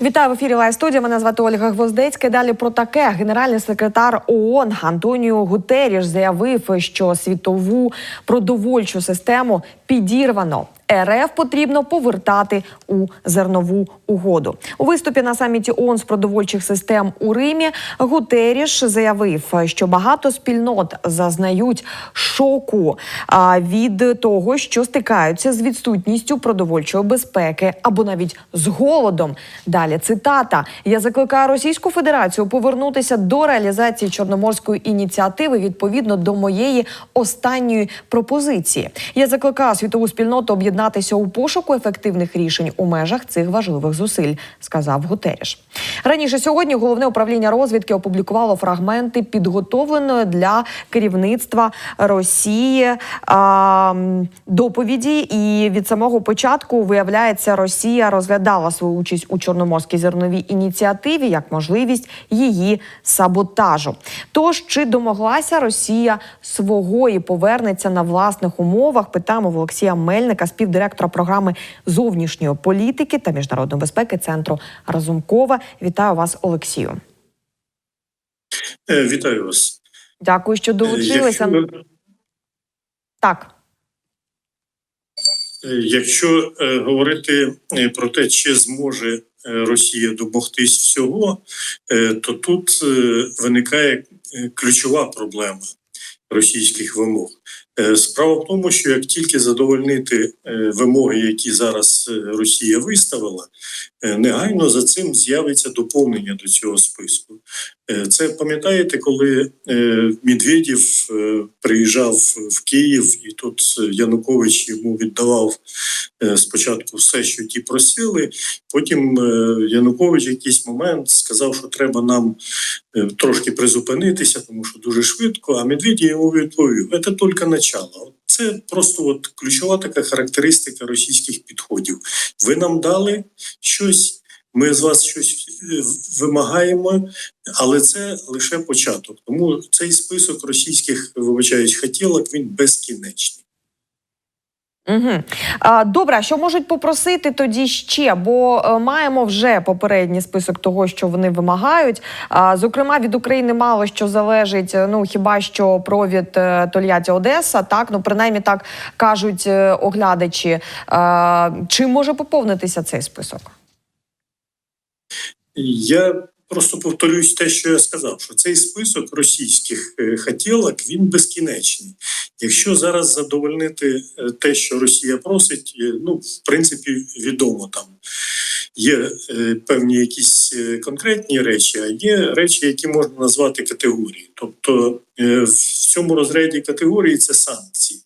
Вітаю в ефірі Лай студія. Мене звати Ольга Гвоздецька. Далі про таке генеральний секретар ООН Антоніо Гутеріш заявив, що світову продовольчу систему підірвано. РФ потрібно повертати у зернову угоду. У виступі на саміті ООН з продовольчих систем у Римі Гутеріш заявив, що багато спільнот зазнають шоку від того, що стикаються з відсутністю продовольчої безпеки або навіть з голодом. Далі цитата: я закликаю Російську Федерацію повернутися до реалізації чорноморської ініціативи відповідно до моєї останньої пропозиції. Я закликаю світову спільноту об'єднатися у пошуку ефективних рішень у межах цих важливих зусиль, сказав Гутеріш. Раніше сьогодні головне управління розвідки опублікувало фрагменти підготовленої для керівництва Росії а, доповіді. І від самого початку виявляється, Росія розглядала свою участь у чорноморській зерновій ініціативі як можливість її саботажу. Тож чи домоглася Росія свого і повернеться на власних умовах? Питаємо в Олексія Мельника, співдиректора програми зовнішньої політики та міжнародної безпеки центру Разумкова. Вітаю вас, Олексію. Е, Вітаю вас. Дякую, що Е, долучилися. Якщо, Так. е, якщо говорити про те, чи зможе Росія домогтись всього, то тут виникає ключова проблема російських вимог. Е, Справа в тому, що як тільки задовольнити е, вимоги, які зараз е, Росія виставила, негайно за цим з'явиться доповнення до цього списку. Е, Це пам'ятаєте, коли е, Медведєв е, приїжджав в Київ, і тут Янукович йому віддавав спочатку все, що ті просили. Потім Янукович якийсь момент сказав, що треба нам трошки призупинитися, тому що дуже швидко. А Медведєв йому відповів: це тільки начало. Це просто от ключова така характеристика російських підходів. Ви нам дали щось. Ми з вас щось вимагаємо, але це лише початок. Тому цей список російських вибачаюсь хотілок він безкінечний. Угу. А, добре, що можуть попросити тоді ще? Бо е, маємо вже попередній список того, що вони вимагають. А, зокрема, від України мало що залежить. е, Ну хіба що провід е, Тольятті Одеса, так ну принаймні так кажуть оглядачі. А, чи може поповнитися цей список? Я просто повторюсь те, що я сказав, що цей список російських е, хотілок він безкінечний. Якщо зараз задовольнити е, те, що Росія просить, е, ну в принципі відомо там. Є певні якісь конкретні речі, а є речі, які можна назвати категорії. Тобто в цьому розряді категорії це санкції,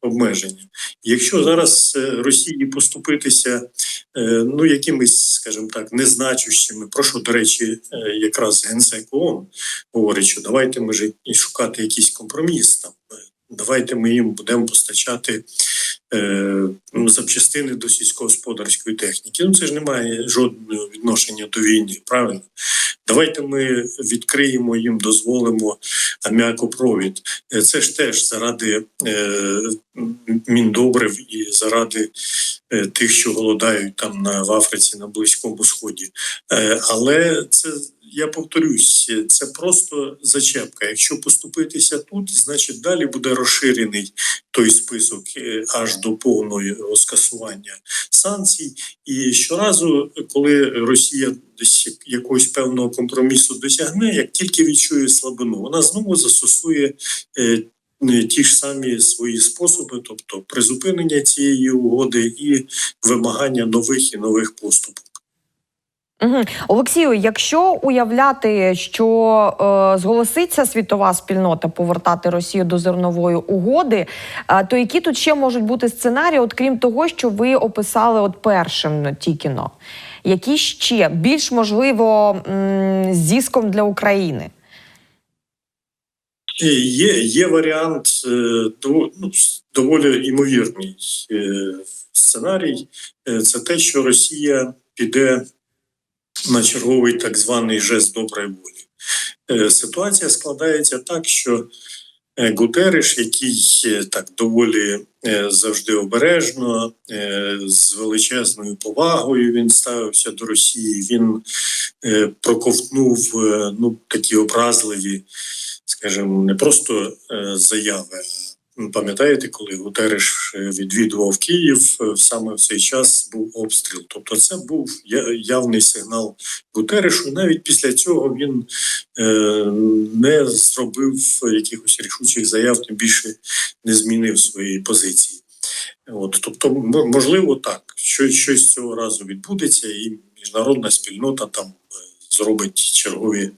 обмеження. Якщо зараз Росії поступитися ну якимись, скажімо так, незначущими, про що, до речі, е, якраз генсек ООН говорить, що давайте ми шукати якийсь компроміс там. е, Давайте ми їм будемо постачати е, ну, запчастини до сільськогосподарської техніки. Ну це ж не має жодного відношення до війни, правильно? Давайте ми відкриємо їм, дозволимо аміакопровід. Е, Це ж теж заради е, міндобрив і заради е, тих, що голодають там на в Африці на Близькому Сході. Е, але це я повторюсь, це просто зачепка. Якщо поступитися тут, значить далі буде розширений той список е, аж до повного скасування санкцій. І щоразу, коли Росія десь якогось певного компромісу досягне, як тільки відчує слабину, вона знову застосує. Е, Ті ж самі свої способи, тобто призупинення цієї угоди і вимагання нових і нових поступок. Угу. Олексію, якщо уявляти, що е, зголоситься світова спільнота повертати Росію до зернової угоди, е, то які тут ще можуть бути сценарії, от крім того, що ви описали от першим ну, тільки? Які ще більш можливо м, зіском для України? Е, Є, є варіант е, ну, доволі імовірний е, сценарій. Це те, що Росія піде на черговий так званий жест доброї волі. Ситуація складається так, що Гутереш, який так доволі завжди обережно, з величезною повагою він ставився до Росії. Він проковтнув ну такі образливі, скажімо, не просто е, заяви. Пам'ятаєте, коли Гутереш відвідував Київ, е, саме в цей час був обстріл. Тобто, це був явний сигнал Гутерешу. Навіть після цього він е, не зробив якихось рішучих заяв, тим більше не змінив своєї позиції. От, тобто, можливо, так, що щось цього разу відбудеться, і міжнародна спільнота там зробить чергові,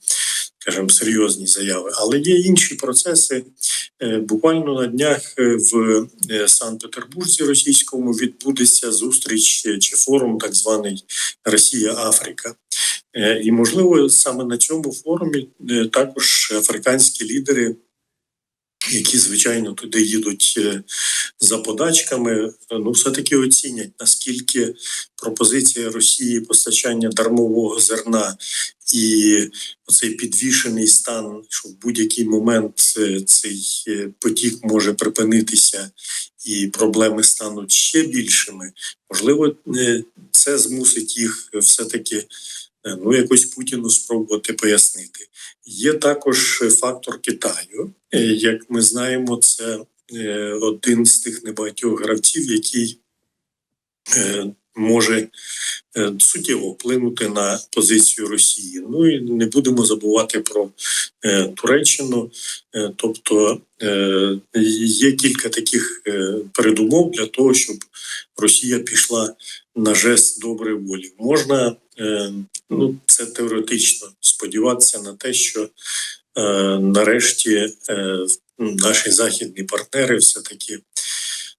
скажімо, серйозні заяви. Але є інші процеси. Е, Буквально на днях е, в е, Санкт-Петербурзі російському відбудеться зустріч чи форум, так званий Росія-Африка. І можливо саме на цьому форумі також африканські лідери, які звичайно туди їдуть е, за подачками, ну все таки оцінять наскільки пропозиція Росії постачання дармового зерна і оцей підвішений стан, що в будь-який момент е, цей е, потік може припинитися, і проблеми стануть ще більшими. Можливо, це змусить їх все таки ну якось Путіну спробувати пояснити. Є також фактор Китаю. Е, Як ми знаємо, це е, один з тих небагатьох гравців, який е, може суттєво вплинути на позицію Росії. Ну і не будемо забувати про Туреччину. Тобто є кілька таких передумов для того, щоб Росія пішла на жест доброї волі. Можна ну це теоретично сподіватися на те, що е, нарешті е, наші західні партнери все таки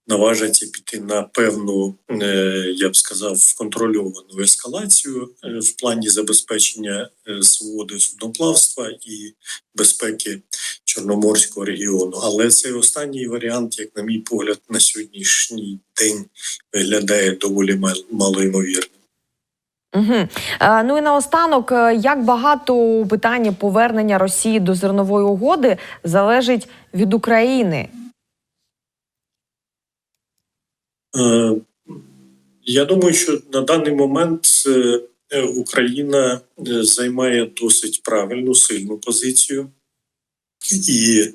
наважаться піти на певну, е, я б сказав, контрольовану ескалацію е, в плані забезпечення е, свободи судноплавства і безпеки Чорноморського регіону. Але цей останній варіант, як на мій погляд, на сьогоднішній день виглядає доволі мал- малоймовірним. Угу. Е, ну і наостанок, е, як багато у повернення Росії до зернової угоди залежить від України? Е, Я думаю, що на даний момент е, Україна е, займає досить правильну, сильну позицію, і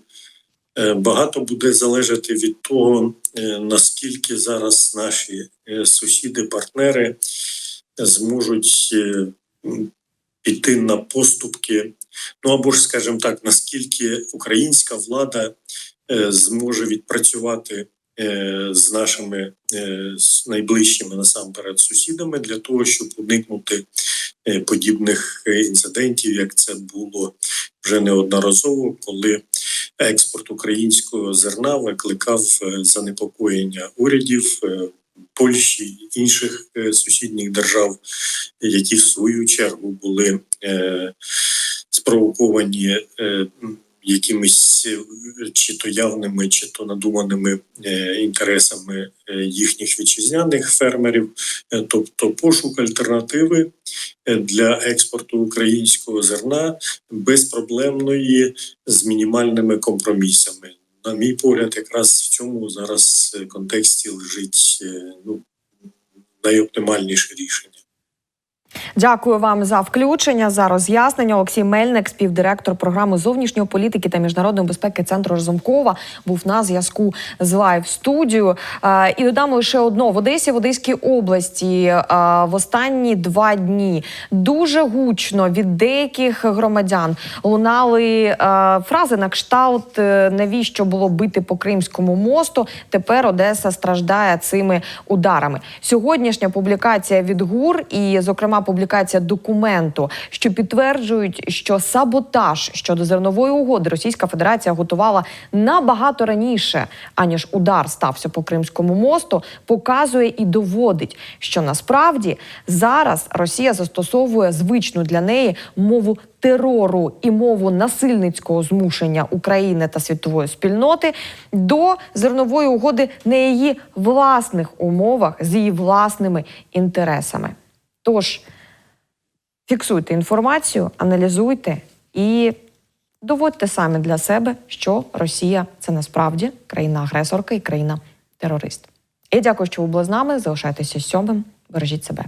багато буде залежати від того, наскільки зараз наші сусіди, партнери зможуть е, піти на поступки. Ну або ж, скажімо так, наскільки українська влада е, зможе відпрацювати е, з нашими з найближчими насамперед сусідами для того, щоб уникнути подібних інцидентів, як це було вже неодноразово, коли експорт українського зерна викликав занепокоєння урядів. Польщі інших е, сусідніх держав, які в свою чергу були е, спровоковані е, якимись чи то явними, чи то надуманими інтересами їхніх вітчизняних фермерів, тобто пошук альтернативи для експорту українського зерна безпроблемної з мінімальними компромісами. На мій погляд, якраз в цьому зараз е, контексті лежить е, ну, найоптимальніше рішення. Дякую вам за включення за роз'яснення. Олексій Мельник, співдиректор програми зовнішньої політики та міжнародної безпеки центру Разумкова, був на зв'язку з лайв студією. Е, І додам лише одно в Одесі, в Одеській області е, в останні два дні дуже гучно від деяких громадян лунали е, фрази на кшталт навіщо було бити по Кримському мосту. Тепер Одеса страждає цими ударами. Сьогоднішня публікація від ГУР і, публікація документу, що підтверджують, що саботаж щодо зернової угоди Російська Федерація готувала набагато раніше, аніж удар стався по Кримському мосту, показує і доводить, що насправді зараз Росія застосовує звичну для неї мову терору і мову насильницького змушення України та світової спільноти до зернової угоди на її власних умовах з її власними інтересами. Тож фіксуйте інформацію, аналізуйте і Доводьте самі для себе, що Росія це насправді країна-агресорка і країна-терорист. Я дякую, що ви були з нами. Залишайтеся сьомим. Бережіть себе.